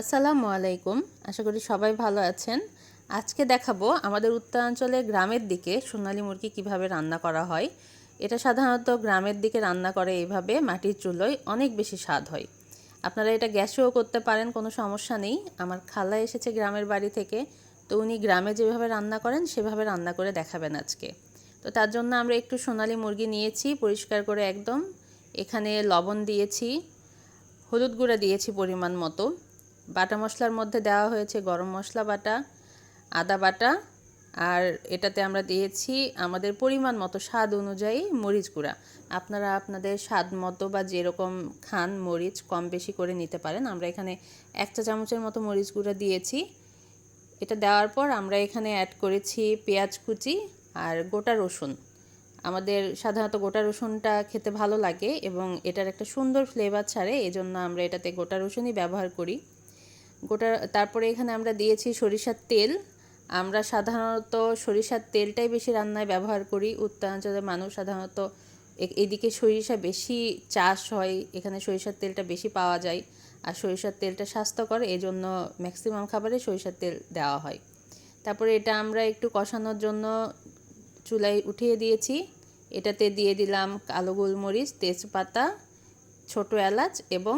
আসসালামু আলাইকুম। আশা করি সবাই ভালো আছেন। আজকে দেখাবো আমাদের উত্তরাঞ্চলে গ্রামের দিকে সোনালী মুরগি কীভাবে রান্না করা হয়। এটা সাধারণত গ্রামের দিকে রান্না করে এইভাবে মাটির চুলোয় অনেক বেশি স্বাদ হয়। আপনারা এটা গ্যাসেও করতে পারেন, কোনো সমস্যা নেই। আমার খালা এসেছে গ্রামের বাড়ি থেকে, তো উনি গ্রামে যেভাবে রান্না করেন, সেভাবে রান্না করে দেখাবেন আজকে। তো তার জন্য আমরা একটু সোনালী মুরগি নিয়েছি, পরিষ্কার করে একদম। এখানে লবণ দিয়েছি, হলুদ গুঁড়া দিয়েছি পরিমাণ মতো। বাটা মশলার মধ্যে দেওয়া হয়েছে গরম মশলা বাটা, আদা বাটা, আর এটাতে আমরা দিয়েছি আমাদের পরিমাণ মতো স্বাদ অনুযায়ী মরিচ গুঁড়া। আপনারা আপনাদের স্বাদ মতো বা যেরকম খান মরিচ কম বেশি করে নিতে পারেন। আমরা এখানে এক চা চামচের মতো মরিচ গুঁড়া দিয়েছি। এটা দেওয়ার পর আমরা এখানে অ্যাড করেছি পেঁয়াজ কুচি আর গোটা রসুন। আমাদের সাধারণত গোটা রসুনটা খেতে ভালো লাগে এবং এটার একটা সুন্দর ফ্লেভার ছাড়ে, এজন্য আমরা এটাতে গোটা রসুনই ব্যবহার করি। গোটা, তারপরে এখানে আমরা দিয়েছি সরিষার তেল। আমরা সাধারণত সরিষার তেলটাই বেশি রান্নায় ব্যবহার করি। উত্তরাঞ্চলের মানুষ সাধারণত এদিকে সরিষা বেশি চাষ হয়, এখানে সরিষার তেলটা বেশি পাওয়া যায়। আর সরিষার তেলটা স্বাস্থ্যকর এই জন্য ম্যাক্সিমাম খাবারে সরিষার তেল দেওয়া হয়। তারপরে এটা আমরা একটু কষানোর জন্য চুলায় উঠিয়ে দিয়েছি। এটাতে দিয়ে দিলাম কালো গোলমরিচ, তেজপাতা, ছোটো এলাচ এবং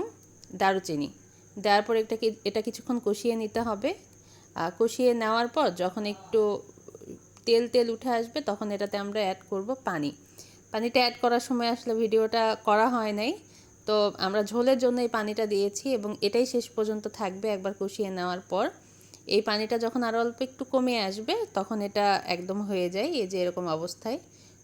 দারুচিনি। দেওয়ার পর এটা এটা কিছুক্ষণ কষিয়ে নিতে হবে। কষিয়ে নেওয়ার পর যখন একটু তেল তেল উঠে আসবে তখন এটাতে আমরা অ্যাড করব পানি। পানিটা অ্যাড করার সময় আসলে ভিডিওটা করা হয় নাই। তো আমরা ঝোলের জন্য এই পানিটা দিয়েছি এবং এটাই শেষ পর্যন্ত থাকবে একবার কষিয়ে নেওয়ার পর। এই পানিটা যখন আরও অল্প একটু কমে আসবে তখন এটা একদম হয়ে যায়, এই যে এরকম অবস্থায়।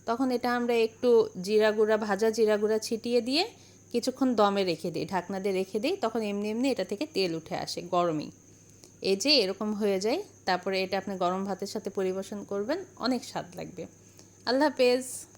তখন এটা আমরা একটু জিরা গুঁড়া ভাজা জিরা গুঁড়া ছিটিয়ে দিয়ে কিছুক্ষণ দমে রেখে দিই, ঢাকনা দিয়ে রেখে দিই, তখন এমনি এমনি এটা থেকে তেল উঠে আসে, গরমই। এই যে এরকম হয়ে যায়, তারপরে এটা আপনি গরম ভাতের সাথে পরিবেশন করবেন, অনেক স্বাদ লাগবে। আল্লাহ হাফেজ।